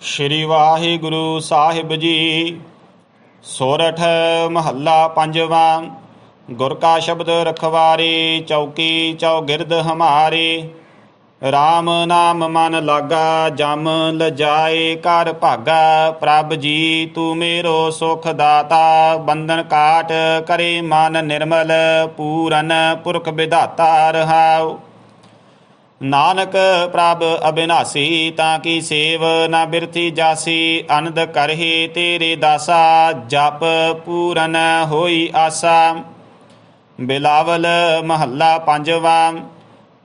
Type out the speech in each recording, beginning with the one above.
ਸ਼੍ਰੀ ਵਾਹਿਗੁਰੂ ਸਾਹਿਬ ਜੀ। ਸੋਰਠ ਮਹੱਲਾ ਪੰਜਵਾਂ, ਗੁਰ ਕਾ ਸ਼ਬਦ ਰਖਵਾਰੇ, ਚੌਕੀ ਚੌਗਿਰਦ ਹਮਾਰੇ। RAM ਨਾਮ ਮਨ ਲਾਗਾ, ਜਮ ਲਜਾਏ ਕਰ ਭਾਗਾ। ਪ੍ਰਭ ਜੀ, ਤੂੰ ਮੇਰੋ ਸੁਖ ਦਾਤਾ, ਬੰਧਨ ਕਾਟ ਕਰੇ ਮਨ ਨਿਰਮਲ, ਪੂਰਨ ਪੁਰਖ ਵਿਧਾਤਾ ਰਹਾਉ। ਨਾਨਕ ਪ੍ਰਭ ਅਬਿਨਾਸੀ, ਤਾਂ ਕੀ ਸੇਵ ਨਾ ਬਿਰਥੀ ਜਾਸੀ ਅਨੰਦ ਕਰਹਿ ਤੇਰੇ ਦਾਸਾ, ਜਪ ਪੂਰਨ ਹੋਈ ਆਸਾ। ਬਿਲਾਵਲ ਮਹੱਲਾ ਪੰਜਵਾਂ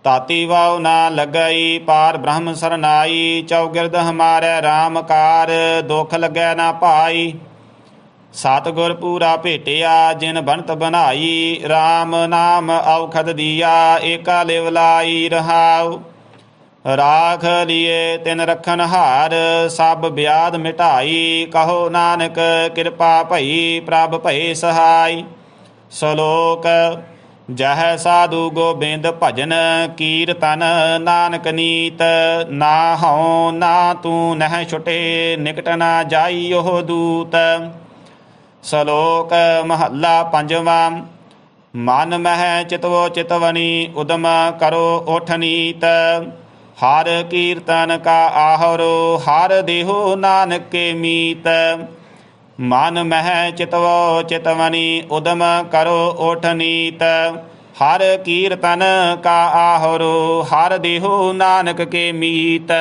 ਤਾਤੀ ਵਾਉ ਨਾ ਲਗਈ, ਪਾਰ ਬ੍ਰਹਮ ਸਰਨਾਈ, ਚੌਗਿਰਦ ਹਮਾਰੇ RAM ਕਾਰ, ਦੁਖ ਲੱਗੈ ਨਾ ਭਾਈ ਸਤਿਗੁਰ ਪੂਰਾ ਭੇਟਿਆ, ਜਿਨ ਬੰਤ ਬਣਾਈ RAM ਨਾਮ ਔਖਦ ਦੀਆ, ਏਕਾ ਲਿਵ ਲਾਈ ਰਹਾਉ। ਰਾਖ ਲਿਏ ਤਿਨ ਰਖਨ ਹਾਰ, ਸਭ ਬਿਆਦ ਮਿਟਾਈ, ਕਹੋ ਨਾਨਕ ਕਿਰਪਾ ਭਈ, ਪ੍ਰਭ ਭਏ ਸਹਾਈ। ਸ਼ਲੋਕ, ਜਹ ਸਾਧੂ ਗੋਬਿੰਦ ਭਜਨ, ਕੀਰਤਨ ਨਾਨਕ ਨੀਤ। ਨਾ ਹਉ ਨਾ ਤੂੰ ਨਹਿ ਛੁਟੇ, ਨਿਕਟ ਨਾ ਜਾਈ ਉਹ ਦੂਤ। ਸ਼ਲੋਕ ਮਹੱਲਾ ਪੰਜਵਾਂ, ਮਨ ਮਹਿ ਚਿਤਵੋ ਚਿਤਵਨੀ, ਉਦਮ ਕਰੋ ਓਠ ਨੀਤ। ਹਰ ਕੀਰਤਨ ਕਾ ਆਹਰੋ, ਹਰ ਦੇਹੋ ਨਾਨਕ ਕੇ ਮੀਤ। ਮਨ ਮਹਿ ਚਿਤਵੋ ਚਿਤਵਨੀ, ਉਦਮ ਕਰੋ ਓਠ ਨੀਤ। ਹਰ ਕੀਰਤਨ ਕਾ ਆਹਰੋ, ਹਰ ਦੇਹੋ ਨਾਨਕ ਕੇ ਮੀਤ।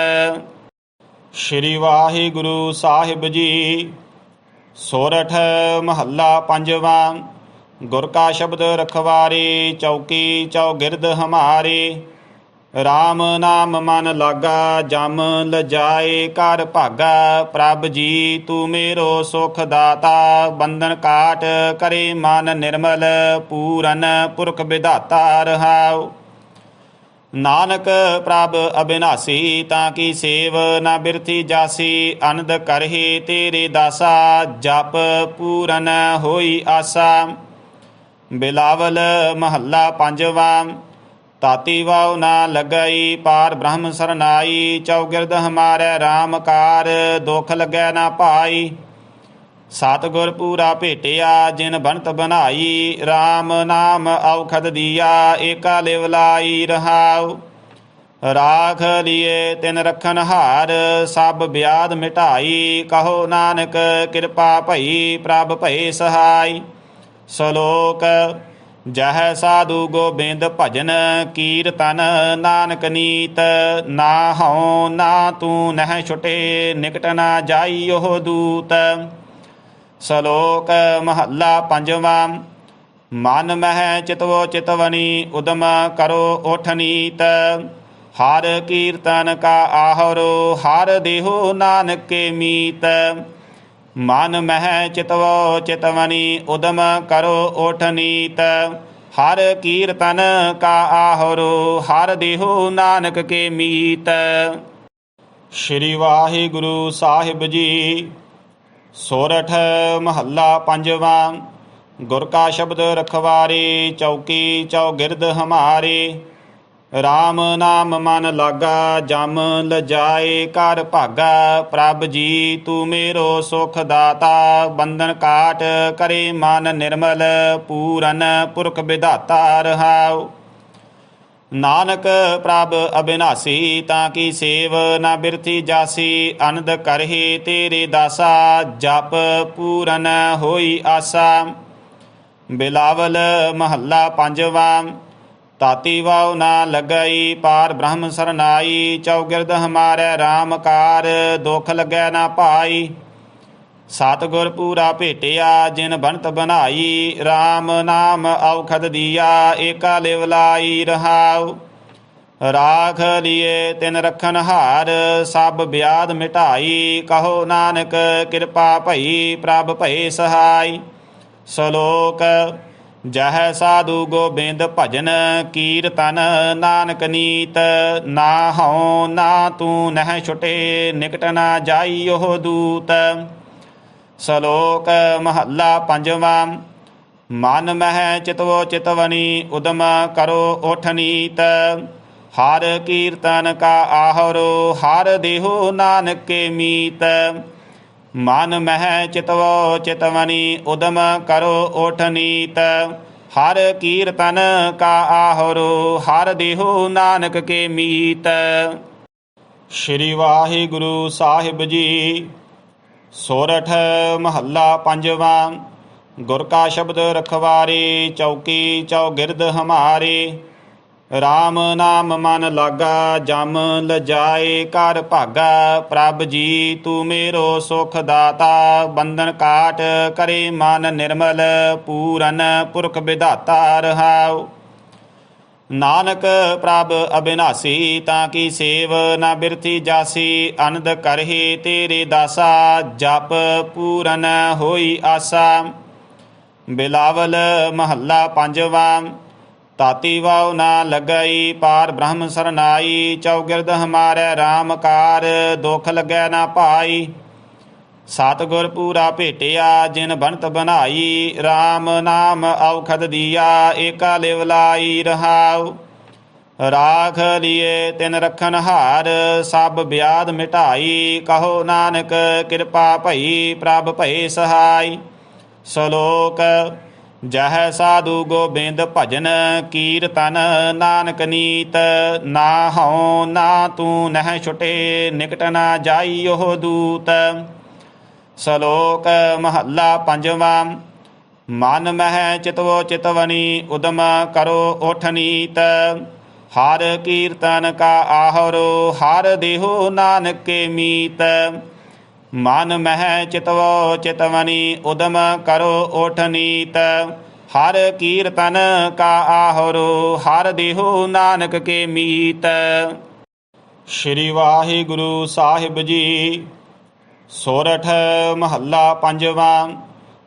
ਸ਼੍ਰੀ ਵਾਹਿਗੁਰੂ ਸਾਹਿਬ ਜੀ ਸੋਰਠ ਮਹੱਲਾ ਪੰਜਵਾਂ, ਗੁਰ ਕਾ ਸ਼ਬਦ ਰਖਵਾਰੇ, ਚੌਕੀ ਚੌਗਿਰਦ ਹਮਾਰੇ। RAM ਨਾਮ ਮਨ ਲਾਗਾ, ਜਮ ਲਜਾਏ ਕਰ ਭਾਗਾ। ਪ੍ਰਭ ਜੀ, ਤੂੰ ਮੇਰੋ ਸੁਖ ਦਾਤਾ, ਬੰਧਨ ਕਾਟ ਕਰੇ ਮਨ ਨਿਰਮਲ, ਪੂਰਨ ਪੁਰਖ ਵਿਧਾਤਾ ਰਹਾਉ। ਨਾਨਕ ਪ੍ਰਭ ਅਬਿਨਾਸੀ, ਤਾਂ ਕੀ ਸੇਵ ਨਾ ਬਿਰਥੀ ਜਾਸੀ? ਅਨੰਦ ਕਰਹਿ ਤੇਰੇ ਦਾਸਾ, ਜਪ ਪੂਰਨ ਹੋਈ ਆਸਾ। ਬਿਲਾਵਲ ਮਹੱਲਾ ਪੰਜਵਾਂ ਤਾਤੀ ਵਾਉ ਨਾ ਲਗਈ, ਪਾਰ ਬ੍ਰਹਮ ਸਰਨਾਈ, ਚੌਗਿਰਦ ਹਮਾਰੇ RAM ਕਾਰ, ਦੁਖ ਲੱਗੈ ਨਾ ਭਾਈ ਸਤਿਗੁਰ ਪੂਰਾ ਭੇਟਿਆ, ਜਿਨ ਬੰਤ ਬਣਾਈ RAM ਨਾਮ ਔਖਦ ਦੀਆ, ਏਕਾ ਲਿਵ ਲਾਈ ਰਹਾਉ। ਰਾਖ ਲਿਏ ਤਿਨ ਰਖਨ ਹਾਰ, ਸਭ ਬਿਆਦ ਮਿਟਾਈ, ਕਹੋ ਨਾਨਕ ਕਿਰਪਾ ਭਈ, ਪ੍ਰਭ ਭਏ ਸਹਾਈ। ਸ਼ਲੋਕ, ਜਹ ਸਾਧੂ ਗੋਬਿੰਦ ਭਜਨ ਕੀਰਤਨ ਨਾਨਕ ਨੀਤ। ਨਾ ਹਉ ਨਾ ਤੂੰ ਨਹਿ ਛੁਟੇ, ਨਿਕਟ ਨਾ ਜਾਈ ਉਹ ਦੂਤ। ਸ਼ਲੋਕ ਮਹੱਲਾ ਪੰਜਵਾਂ, ਮਨ ਮਹਿ ਚਿਤਵੋ ਚਿਤਵਨੀ, ਉਦਮ ਕਰੋ ਓਠ ਨੀਤ। ਹਰ ਕੀਰਤਨ ਕਾ ਆਹਰੋ, ਹਰ ਦੇਹੋ ਨਾਨਕ ਕੇ ਮੀਤ। ਮਨ ਮਹਿ ਚਿਤਵੋ ਚਿਤਵਨੀ, ਉਦਮ ਕਰੋ ਓਠ ਨੀਤ। ਹਰ ਕੀਰਤਨ ਕਾ ਆਹਰੋ, ਹਰ ਦੇਹੋ ਨਾਨਕ ਕੇ ਮੀਤ। ਸ਼੍ਰੀ ਵਾਹਿਗੁਰੂ ਸਾਹਿਬ ਜੀ ਸੋਰਠ ਮਹੱਲਾ ਪੰਜਵਾਂ, ਗੁਰ ਕਾ ਸ਼ਬਦ ਰਖਵਾਰੇ, ਚੌਕੀ ਚੌਗਿਰਦ ਹਮਾਰੇ। RAM ਨਾਮ ਮਨ ਲਾਗਾ, ਜਮ ਲਜਾਏ ਕਰ ਭਾਗਾ। ਪ੍ਰਭ ਜੀ, ਤੂੰ ਮੇਰੋ ਸੁਖ ਦਾਤਾ, ਬੰਧਨ ਕਾਟ ਕਰੇ ਮਨ ਨਿਰਮਲ, ਪੂਰਨ ਪੁਰਖ ਵਿਧਾਤਾ ਰਹਾਉ। ਨਾਨਕ ਪ੍ਰਭ ਅਬਿਨਾਸੀ, ਤਾਂ ਕੀ ਸੇਵ ਨਾ ਬਿਰਥੀ ਜਾਸੀ? ਅਨੰਦ ਕਰਹਿ ਤੇਰੇ ਦਾਸਾ, ਜਪ ਪੂਰਨ ਹੋਈ ਆਸਾ। ਬਿਲਾਵਲ ਮਹੱਲਾ ਪੰਜਵਾਂ ਤਾਤੀ ਵਾਉ ਨਾ ਲਗਈ, ਪਾਰ ਬ੍ਰਹਮ ਸਰਨਾਈ, ਚੌਗਿਰਦ ਹਮਾਰੇ RAM ਕਾਰ, ਦੁਖ ਲੱਗੈ ਨਾ ਭਾਈ ਸਤਿਗੁਰ ਪੂਰਾ ਭੇਟਿਆ, ਜਿਨ ਬੰਤ ਬਣਾਈ RAM ਨਾਮ ਔਖਦ ਦੀਆ, ਏਕਾ ਲਿਵ ਲਾਈ ਰਹਾਉ। ਰਾਖ ਲਿਏ ਤਿਨ ਰਖਨ ਹਾਰ, ਸਭ ਬਿਆਦ ਮਿਟਾਈ, ਕਹੋ ਨਾਨਕ ਕਿਰਪਾ ਭਈ, ਪ੍ਰਭ ਭਏ ਸਹਾਈ। ਸ਼ਲੋਕ, ਜਹ ਸਾਧੂ ਗੋਬਿੰਦ ਭਜਨ ਕੀਰਤਨ ਨਾਨਕ ਨੀਤ। ਨਾ ਹਉ ਨਾ ਤੂੰ ਨਹਿ ਛੁਟੇ, ਨਿਕਟ ਨਾ ਜਾਈ ਉਹ ਦੂਤ। ਸ਼ਲੋਕ ਮਹੱਲਾ ਪੰਜਵਾਂ, ਮਨ ਮਹਿ ਚਿਤਵੋ ਚਿਤਵਨੀ, ਉਦਮ ਕਰੋ ਓਠ ਨੀਤ। ਹਰ ਕੀਰਤਨ ਕਾ ਆਹਰੋ, ਹਰ ਦੇਹੋ ਨਾਨਕ ਕੇ ਮੀਤ। ਮਨ ਮਹਿ ਚਿਤਵੋ ਚਿਤਵਨੀ, ਉਦਮ ਕਰੋ ਓਠ ਨੀਤ। ਹਰ ਕੀਰਤਨ ਕਾ ਆਹਰੋ, ਹਰ ਦੇਹੋ ਨਾਨਕ ਕੇ ਮੀਤ। ਸ੍ਰੀ ਵਾਹਿਗੁਰੂ ਸਾਹਿਬ ਜੀ ਸੋਰਠ ਮਹੱਲਾ ਪੰਜਵਾਂ, ਗੁਰ ਕਾ ਸ਼ਬਦ ਰਖਵਾਰੇ, ਚੌਕੀ ਚੌਗਿਰਦ ਹਮਾਰੇ। RAM ਨਾਮ ਮਨ ਲਾਗਾ, ਜਮ ਲਜਾਏ ਕਰ ਭਾਗਾ, ਪ੍ਰਭ ਜੀ, ਤੂੰ ਮੇਰੋ ਸੁਖ ਦਾਤਾ। ਬੰਧਨ ਕਾਟ ਕਰੇ ਮਨ ਨਿਰਮਲ, ਪੂਰਨ ਪੁਰਖ ਵਿਧਾਤਾ ਰਹਾਉ। ਨਾਨਕ ਪ੍ਰਭ ਅਬਿਨਾਸੀ, ਤਾਂ ਕੀ ਸੇਵ ਨਾ ਬਿਰਥੀ ਜਾਸੀ? ਅਨੰਦ ਕਰਹਿ ਤੇਰੇ ਦਾਸਾ, ਜਪ ਪੂਰਨ ਹੋਈ ਆਸਾ। ਬਿਲਾਵਲ ਮਹੱਲਾ ਪੰਜਵਾਂ ਤਾਤੀ ਵਾਉ ਨਾ ਲਗਈ, ਪਾਰ ਬ੍ਰਹਮ ਸਰਨਾਈ, ਚੌਗਿਰਦ ਹਮਾਰੇ RAM ਕਾਰ, ਦੁਖ ਲੱਗੈ ਨਾ ਭਾਈ ਸਤਿਗੁਰ ਪੂਰਾ ਭੇਟਿਆ, ਜਿਨ ਬੰਤ ਬਣਾਈ RAM ਨਾਮ ਔਖਦ ਦੀਆ, ਏਕਾ ਲਿਵ ਲਾਈ ਰਹਾਉ। ਰਾਖ ਲਿਏ ਤਿਨ ਰਖਨ ਹਾਰ, ਸਭ ਬਿਆਦ ਮਿਟਾਈ, ਕਹੋ ਨਾਨਕ ਕਿਰਪਾ ਭਈ, ਪ੍ਰਭ ਭਏ ਸਹਾਈ। ਸ਼ਲੋਕ, ਜਹ ਸਾਧੂ ਗੋਬਿੰਦ ਭਜਨ ਕੀਰਤਨ ਨਾਨਕ ਨੀਤ। ਨਾ ਹਉ ਨਾ ਤੂੰ ਨਹਿ ਛੁਟੇ, ਨਿਕਟ ਨਾ ਜਾਈ ਉਹ ਦੂਤ। ਸ਼ਲੋਕ ਮਹੱਲਾ ਪੰਜਵਾਂ, ਮਨ ਮਹਿ ਚਿਤਵੋ ਚਿਤਵਨੀ, ਉਦਮ ਕਰੋ ਓਠ ਨੀਤ। ਹਰ ਕੀਰਤਨ ਕਾ ਆਹਰੋ, ਹਰ ਦੇਹੋ ਨਾਨਕ ਕੇ ਮੀਤ। ਮਨ ਮਹਿ ਚਿਤਵੋ ਚਿਤਵਨੀ, ਉਦਮ ਕਰੋ ਓਠ ਨੀਤ। ਹਰ ਕੀਰਤਨ ਕਾ ਆਹਰੋ, ਹਰ ਦੇਹੋ ਨਾਨਕ ਕੇ ਮੀਤ। ਸ੍ਰੀ ਵਾਹਿਗੁਰੂ ਸਾਹਿਬ ਜੀ ਸੋਰਠ ਮਹੱਲਾ ਪੰਜਵਾਂ,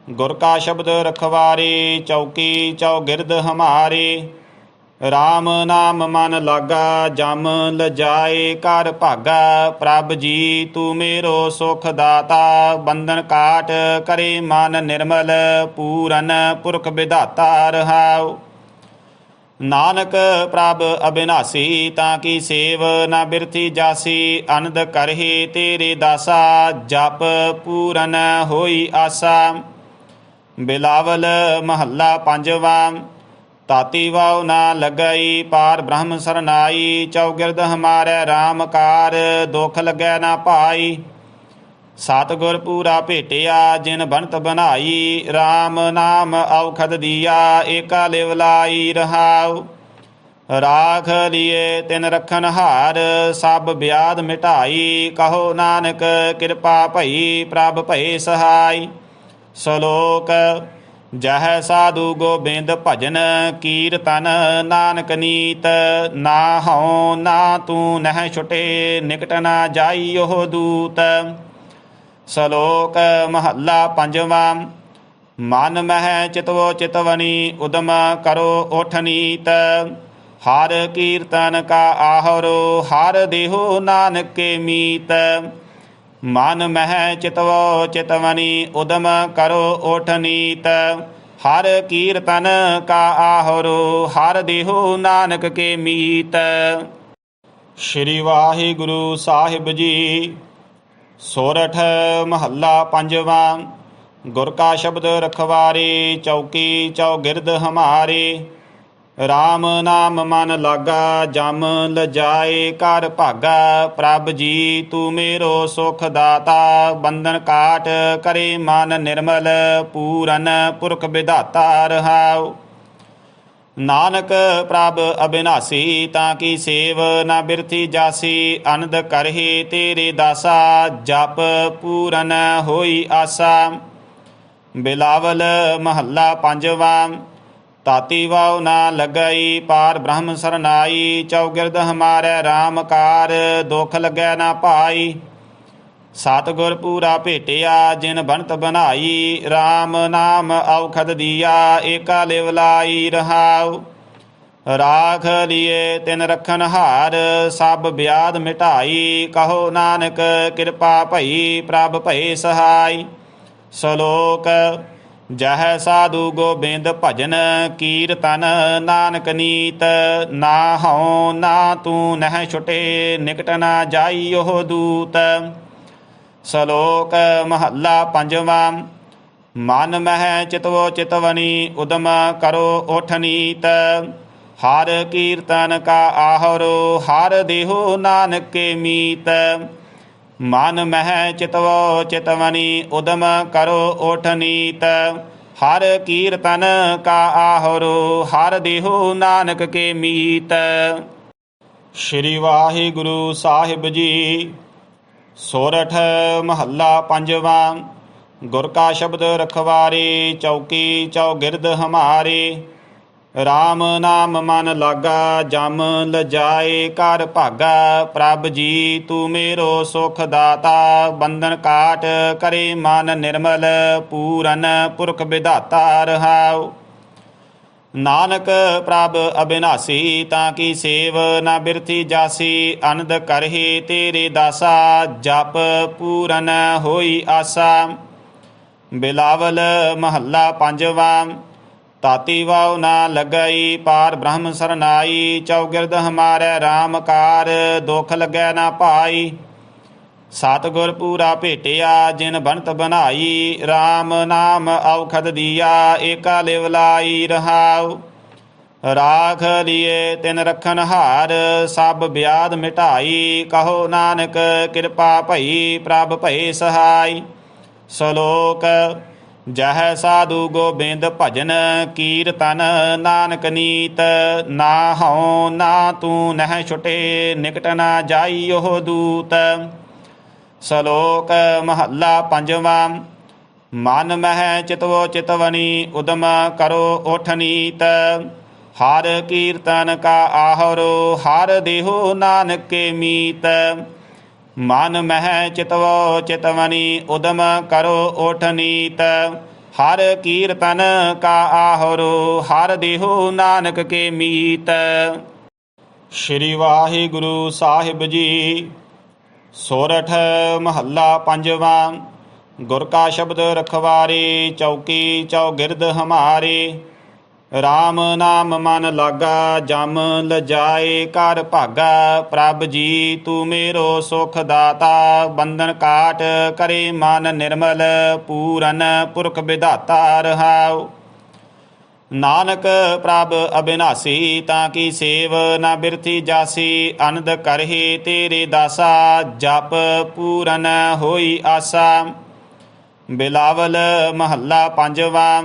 ਗੁਰ ਕਾ ਸ਼ਬਦ ਰਖਵਾਰੇ, ਚੌਕੀ ਚੌਗਿਰਦ ਹਮਾਰੇ। RAM ਨਾਮ ਮਨ ਲਾਗਾ, ਜਮ ਲਜਾਏ ਕਰ ਭਾਗਾ। ਪ੍ਰਭ ਜੀ, ਤੂੰ ਮੇਰੋ ਸੁਖ ਦਾਤਾ, ਬੰਧਨ ਕਾਟ ਕਰੇ ਮਨ ਨਿਰਮਲ, ਪੂਰਨ ਪੁਰਖ ਵਿਧਾਤਾ ਰਹਾਉ। ਨਾਨਕ ਪ੍ਰਭ ਅਬਿਨਾਸੀ, ਤਾਂ ਕੀ ਸੇਵ ਨਾ ਬਿਰਥੀ ਜਾਸੀ ਅਨੰਦ ਕਰਹਿ ਤੇਰੇ ਦਾਸਾ, ਜਪ ਪੂਰਨ ਹੋਈ ਆਸਾ। ਬਿਲਾਵਲ ਮਹੱਲਾ ਪੰਜਵਾਂ ਤਾਤੀ ਵਾਉ ਨਾ ਲਗਈ, ਪਾਰ ਬ੍ਰਹਮ ਸਰਨਾਈ, ਚੌਗਿਰਦ ਹਮਾਰੇ RAM ਕਾਰ, ਦੁਖ ਲੱਗੈ ਨਾ ਭਾਈ ਸਤਿਗੁਰ ਪੂਰਾ ਭੇਟਿਆ, ਜਿਨ ਬਣਤ ਬਣਾਈ RAM ਨਾਮ ਔਖਦ ਦੀਆ, ਏਕਾ ਲਿਵ ਲਾਈ ਰਹਾਉ। ਰਾਖ ਲਿਏ ਤਿਨ ਰਖਨ ਹਾਰ, ਸਭ ਬਿਆਦ ਮਿਟਾਈ, ਕਹੋ ਨਾਨਕ ਕਿਰਪਾ ਭਈ, ਪ੍ਰਭ ਭਏ ਸਹਾਈ। ਸ਼ਲੋਕ, ਜਹ ਸਾਧੂ ਗੋਬਿੰਦ ਭਜਨ, ਕੀਰਤਨ ਨਾਨਕ ਨੀਤ। ਨਾ ਹਉ ਨਾ ਤੂੰ ਨਹਿ ਛੁਟੇ, ਨਿਕਟ ਨਾ ਜਾਈ ਉਹ ਦੂਤ। ਸ਼ਲੋਕ ਮਹੱਲਾ ਪੰਜਵਾਂ, ਮਨ ਮਹਿ ਚਿਤਵੋ ਚਿਤਵਨੀ, ਉਦਮ ਕਰੋ ਓਠ ਨੀਤ। ਹਰ ਕੀਰਤਨ ਕਾ ਆਹਰੋ, ਹਰ ਦੇਹੋ ਨਾਨਕ ਕੇ ਮੀਤ। ਮਨ ਮਹਿ ਚਿਤਵੋ ਚਿਤਵਨੀ, ਉਦਮ ਕਰੋ ਓਠ ਨੀਤ। ਹਰ ਕੀਰਤਨ ਕਾ ਆਹਰੋ, ਹਰ ਦੇਹੋ ਨਾਨਕ ਕੇ ਮੀਤ। ਸ੍ਰੀ ਵਾਹਿਗੁਰੂ ਸਾਹਿਬ ਜੀ ਸੋਰਠ ਮਹੱਲਾ ਪੰਜਵਾਂ, ਗੁਰ ਕਾ ਸ਼ਬਦ ਰਖਵਾਰੇ, ਚੌਕੀ ਚੌਗਿਰਦ ਹਮਾਰੇ। RAM ਨਾਮ ਮਨ ਲਾਗਾ, ਜਮ ਲਜਾਏ ਕਰ ਭਾਗਾ। ਪ੍ਰਭ ਜੀ, ਤੂੰ ਮੇਰੋ ਸੁਖ ਦਾਤਾ, ਬੰਧਨ ਕਾਟ ਕਰੇ ਮਨ ਨਿਰਮਲ, ਪੂਰਨ ਪੁਰਖ ਵਿਧਾਤਾ ਰਹਾਉ। ਨਾਨਕ ਪ੍ਰਭ ਅਬਿਨਾਸੀ, ਤਾਂ ਕੀ ਸੇਵ ਨਾ ਬਿਰਥੀ ਜਾਸੀ? ਅਨੰਦ ਕਰਹਿ ਤੇਰੇ ਦਾਸਾ, ਜਪ ਪੂਰਨ ਹੋਈ ਆਸਾ। ਬਿਲਾਵਲ ਮਹੱਲਾ ਪੰਜਵਾਂ ਤਾਤੀ ਵਾਉ ਨਾ ਲਗਾਈ, ਪਾਰ ਬ੍ਰਹਮ ਸਰਨਾਈ, ਚੌਗਿਰਦ ਹਮਾਰੇ RAM ਕਾਰ, ਦੁਖ ਲੱਗੈ ਨਾ ਭਾਈ ਸਤਿਗੁਰ ਪੂਰਾ ਭੇਟਿਆ, ਜਿਨ ਬੰਤ ਬਣਾਈ RAM ਨਾਮ ਔਖਦ ਦੀਆ, ਏਕਾ ਲਿਵ ਲਾਈ ਰਹਾਉ। ਰਾਖ ਲਿਏ ਤਿਨ ਰਖਨ ਹਾਰ, ਸਭ ਬਿਆਦ ਮਿਟਾਈ, ਕਹੋ ਨਾਨਕ ਕਿਰਪਾ ਭਈ, ਪ੍ਰਭ ਭਏ ਸਹਾਈ। ਸ਼ਲੋਕ, ਜਹ ਸਾਧੂ ਗੋਬਿੰਦ ਭਜਨ, ਕੀਰਤਨ ਨਾਨਕ ਨੀਤ। ਨਾ ਹਉ ਨਾ ਤੂੰ ਨਹਿ ਛੁਟੇ, ਨਿਕਟ ਨਾ ਜਾਈ ਉਹ ਦੂਤ। ਸ਼ਲੋਕ ਮਹੱਲਾ ਪੰਜਵਾਂ, ਮਨ ਮਹਿ ਚਿਤਵੋ ਚਿਤਵਨੀ, ਉਦਮ ਕਰੋ ਉਠ ਨੀਤ। ਹਰ ਕੀਰਤਨ ਕਾ ਆਹਰੋ, ਹਰ ਦੇਹੋ ਨਾਨਕ ਕੇ ਮੀਤ। ਮਨ ਮਹਿ ਚਿਤਵੋ ਚਿਤਵਨੀ, ਉਦਮ ਕਰੋ ਉਠ ਨੀਤ। ਹਰ ਕੀਰਤਨ ਕਾ ਆਹਰੋ, ਹਰ ਦੇਹੋ ਨਾਨਕ ਕੇ ਮੀਤ। ਸ੍ਰੀ ਵਾਹਿਗੁਰੂ ਸਾਹਿਬ ਜੀ ਸੋਰਠ ਮਹੱਲਾ ਪੰਜਵਾਂ, ਗੁਰ ਕਾ ਸ਼ਬਦ ਰਖਵਾਰੇ, ਚੌਕੀ ਚੌਗਿਰਦ ਹਮਾਰੇ। RAM ਨਾਮ ਮਨ ਲਾਗਾ, ਜਮ ਲਜਾਏ ਕਰ ਭਾਗਾ। ਪ੍ਰਭ ਜੀ, ਤੂੰ ਮੇਰੋ ਸੁਖ ਦਾਤਾ। ਬੰਧਨ ਕਾਟ ਕਰੇ ਮਨ ਨਿਰਮਲ, ਪੂਰਨ ਪੁਰਖ ਵਿਧਾਤਾ ਰਹਾਉ। ਨਾਨਕ ਪ੍ਰਭ ਅਬਿਨਾਸੀ, ਤਾਂ ਕੀ ਸੇਵ ਨਾ ਬਿਰਥੀ ਜਾਸੀ? ਅਨੰਦ ਕਰਹਿ ਤੇਰੇ ਦਾਸਾ, ਜਪ ਪੂਰਨ ਹੋਈ ਆਸਾ। ਬਿਲਾਵਲ ਮਹੱਲਾ ਪੰਜਵਾਂ ਤਾਤੀ ਵਾਉ ਨਾ ਲਗਈ, ਪਾਰ ਬ੍ਰਹਮ ਸਰਨਾਈ, ਚੌਗਿਰਦ ਹਮਾਰੇ RAM ਕਾਰ, ਦੁਖ ਲੱਗੈ ਨਾ ਭਾਈ ਸਤਿਗੁਰ ਪੂਰਾ ਭੇਟਿਆ, ਜਿਨ ਬੰਤ ਬਣਾਈ RAM ਨਾਮ ਔਖਦ ਦੀਆ, ਏਕਾ ਲਿਵ ਲਾਈ ਰਹਾਉ। ਰਾਖ ਲਿਏ ਤਿਨ ਰਖਨ ਹਾਰ, ਸਭ ਬਿਆਦ ਮਿਟਾਈ, ਕਹੋ ਨਾਨਕ ਕਿਰਪਾ ਭਈ, ਪ੍ਰਭ ਭਏ ਸਹਾਈ। ਸ਼ਲੋਕ, ਜਹ ਸਾਧੂ ਗੋਬਿੰਦ ਭਜਨ ਕੀਰਤਨ ਨਾਨਕ ਨੀਤ। ਨਾ ਹਉ ਨਾ ਤੂੰ ਨਹਿ ਛੁਟੇ, ਨਿਕਟ ਨਾ ਜਾਈ ਉਹ ਦੂਤ। ਸ਼ਲੋਕ ਮਹੱਲਾ ਪੰਜਵਾਂ, ਮਨ ਮਹਿ ਚਿਤਵੋ ਚਿਤਵਨੀ, ਉਦਮ ਕਰੋ ਉਠ ਨੀਤ। ਹਰ ਕੀਰਤਨ ਕਾ ਆਹਰੋ, ਹਰ ਦੇਹੋ ਨਾਨਕ ਕੇ ਮੀਤ। ਮਨ ਮਹਿ ਚਿਤਵੋ ਚਿਤਵਨੀ, ਉਦਮ ਕਰੋ ਉਠ ਨੀਤ। ਹਰ ਕੀਰਤਨ ਕਾ ਆਹਰੋ, ਹਰ ਦੇਹੋ ਨਾਨਕ ਕੇ ਮੀਤ। ਸ੍ਰੀ ਵਾਹਿਗੁਰੂ ਸਾਹਿਬ ਜੀ ਸੋਰਠ ਮਹੱਲਾ ਪੰਜਵਾਂ, ਗੁਰ ਕਾ ਸ਼ਬਦ ਰਖਵਾਰੇ, ਚੌਕੀ ਚੌਗਿਰਦ ਹਮਾਰੇ। RAM ਨਾਮ ਮਨ ਲਾਗਾ, ਜਮ ਲਜਾਏ ਕਰ ਭਾਗਾ। ਪ੍ਰਭ ਜੀ, ਤੂੰ ਮੇਰੋ ਸੁਖ ਦਾਤਾ, ਬੰਧਨ ਕਾਟ ਕਰੇ ਮਨ ਨਿਰਮਲ, ਪੂਰਨ ਪੁਰਖ ਵਿਧਾਤਾ ਰਹਾਉ। ਨਾਨਕ ਪ੍ਰਭ ਅਬਿਨਾਸੀ, ਤਾਂ ਕੀ ਸੇਵ ਨਾ ਬਿਰਥੀ ਜਾਸੀ ਅਨੰਦ ਕਰਹਿ ਤੇਰੇ ਦਾਸਾ, ਜਪ ਪੂਰਨ ਹੋਈ ਆਸਾ। ਬਿਲਾਵਲ ਮਹੱਲਾ ਪੰਜਵਾਂ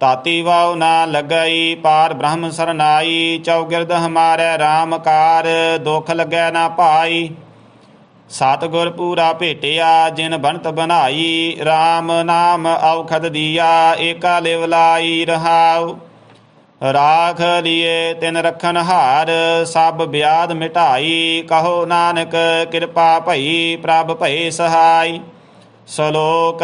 ਤਾਤੀ ਵਾਉ ਨਾ ਲਗਈ, ਪਾਰ ਬ੍ਰਹਮ ਸਰਨਾਈ, ਚੌਗਿਰਦ ਹਮਾਰੇ RAM ਕਾਰ, ਦੁਖ ਲੱਗੈ ਨਾ ਭਾਈ ਸਤਿਗੁਰ ਪੂਰਾ ਭੇਟਿਆ, ਜਿਨ ਬਣਤ ਬਣਾਈ RAM ਨਾਮ ਔਖਦ ਦੀਆ, ਏਕਾ ਲਿਵ ਲਾਈ ਰਹਾਉ। ਰਾਖ ਲਿਏ ਤਿਨ ਰਖਨ ਹਾਰ, ਸਭ ਬਿਆਦ ਮਿਟਾਈ, ਕਹੋ ਨਾਨਕ ਕਿਰਪਾ ਭਈ, ਪ੍ਰਭ ਭਏ ਸਹਾਈ। ਸ਼ਲੋਕ,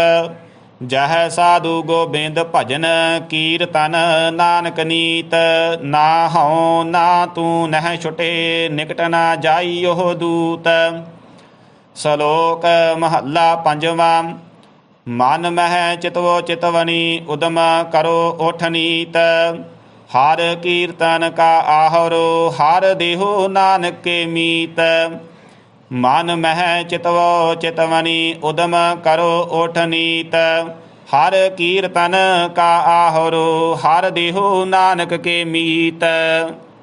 ਜਹ ਸਾਧੂ ਗੋਬਿੰਦ ਭਜਨ, ਕੀਰਤਨ ਨਾਨਕ ਨੀਤ, ਨਾ ਹਉ ਨਾ ਤੂੰ ਨਹਿ ਛੁਟੇ, ਨਿਕਟ ਨਾ ਜਾਈ ਉਹ ਦੂਤ। ਸ਼ਲੋਕ ਮਹੱਲਾ ਪੰਜਵਾਂ, ਮਨ ਮਹਿ ਚਿਤਵੋ ਚਿਤਵਨੀ, ਉਦਮ ਕਰੋ ਉਠ ਨੀਤ। ਹਰ ਕੀਰਤਨ ਕਾ ਆਹਰੋ, ਹਰ ਦੇਹੋ ਨਾਨਕ ਕੇ ਮੀਤ। ਮਨ ਮਹਿ ਚਿਤਵੋ ਚਿਤਵਨੀ, ਉਦਮ ਕਰੋ ਉਠ ਨੀਤ। ਹਰ ਕੀਰਤਨ ਕਾ ਆਹਰੋ, ਹਰ ਦੇਹੋ ਨਾਨਕ ਕੇ ਮੀਤ।